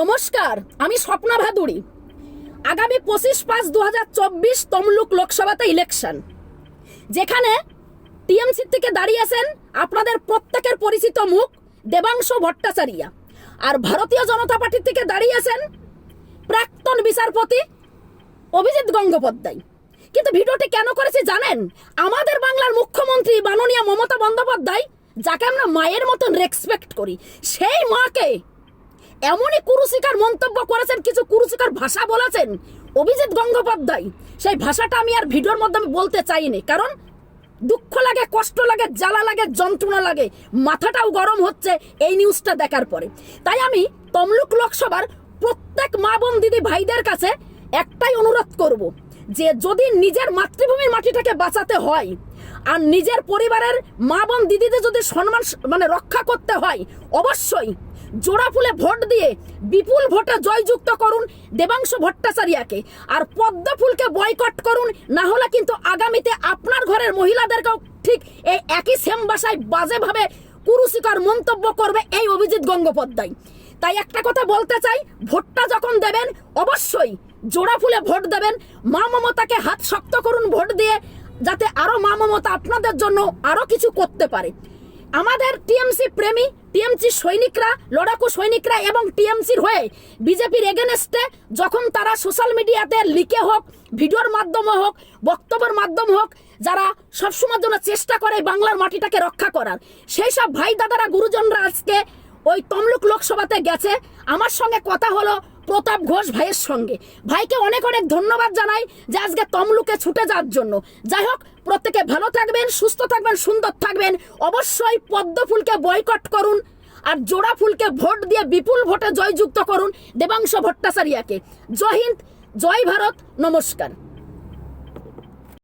নমস্কার, আমি স্বপ্না ভাদুড়ি আগামী পঁচিশ পাঁচ দু হাজার চব্বিশ তমলুক লোকসভাতে ইলেকশন যেখানে টিএমসি থেকে দাঁড়িয়েছেন আপনাদের প্রত্যেকের পরিচিত মুখ, দেবাংশু ভট্টাচারিয়া। আর ভারতীয় জনতা পার্টি থেকে দাঁড়িয়েছেন প্রাক্তন বিচারপতি অভিজিৎ গঙ্গোপাধ্যায়। কিন্তু ভিডিওটি কেন করেছি জানেন? আমাদের বাংলার মুখ্যমন্ত্রী মাননীয় মমতা বন্দ্যোপাধ্যায়, যাকে আমরা মায়ের মতন রেসপেক্ট করি, সেই মাকে এমনই কুরুচিকার মন্তব্য করেছেন, কিছু কুরুচিকার ভাষা বলেছেন। অভিজিৎ গঙ্গোপাধ্যায়, সেই ভাষাটা আমি আর ভিডিওর মাধ্যমে বলতে চাইনি, কারণ দুঃখ লাগে, কষ্ট লাগে, জ্বালা লাগে, যন্ত্রণা লাগে, মাথাটাও গরম হচ্ছে এই নিউজটা দেখার পরে। তাই আমি তমলুক লোকসভার প্রত্যেক মা বোন দিদি ভাইদের কাছে একটাই অনুরোধ করব, যে যদি নিজের মাতৃভূমির মাটিটাকে বাঁচাতে হয় আর নিজের পরিবারের মা বোন দিদিদের যদি সম্মান মানে রক্ষা করতে হয়, অবশ্যই জোড়া ফুলে ভোট দিয়ে বিপুল ভোটে জয়যুক্ত করুন দেবাংশু ভট্টাচারিয়াকে। আর পদ্ম ফুলকে বয়কট করুন, না হলে কিন্তু আগামীতে আপনার ঘরের মহিলাদেরকেও ঠিক এই একই সেম ভাষায় বাজেভাবে কুরুচিকর মন্তব্য করবে এই অভিজিৎ গঙ্গোপাধ্যায়। তাই একটা কথা বলতে চাই, ভোটটা যখন দেবেন, অবশ্যই জোড়া ফুলে ভোট দেবেন, মা মমতাকে হাত শক্ত করুন ভোট দিয়ে যাতে আরও মা মমতা আপনাদের জন্য আরও কিছু করতে পারে। আমাদের টিএমসি প্রেমী, টিএমসি সৈনিকরা, লড়াকু সৈনিকরা এবং টিএমসির হয়ে বিজেপির এগেনস্টে যখন তারা সোশ্যাল মিডিয়াতে লিখে হোক, ভিডিওর মাধ্যমে হোক, বক্তব্যের মাধ্যমে হোক, যারা সবসময়ের জন্য চেষ্টা করে বাংলার মাটিটাকে রক্ষা করার, সেই সব ভাই দাদারা, গুরুজনরা আজকে ওই তমলুক লোকসভাতে গেছে। আমার সঙ্গে কথা হলো প্রতাপ ঘোষ ভাইয়ের সঙ্গে। ভাইকে অনেক অনেক ধন্যবাদ জানাই যে আজকে তমলুকে ছুটে যাওয়ার জন্য। যাই হোক, প্রত্যেকে ভালো থাকবেন, সুস্থ থাকবেন, সুন্দর থাকবেন। অবশ্যই পদ্ম ফুলকে বয়কট করুন আর জোড়া ফুলকে ভোট দিয়ে বিপুল ভোটে জয়যুক্ত করুন দেবাংশ ভট্টাচারিয়াকে। জয় হিন্দ, জয় ভারত, নমস্কার।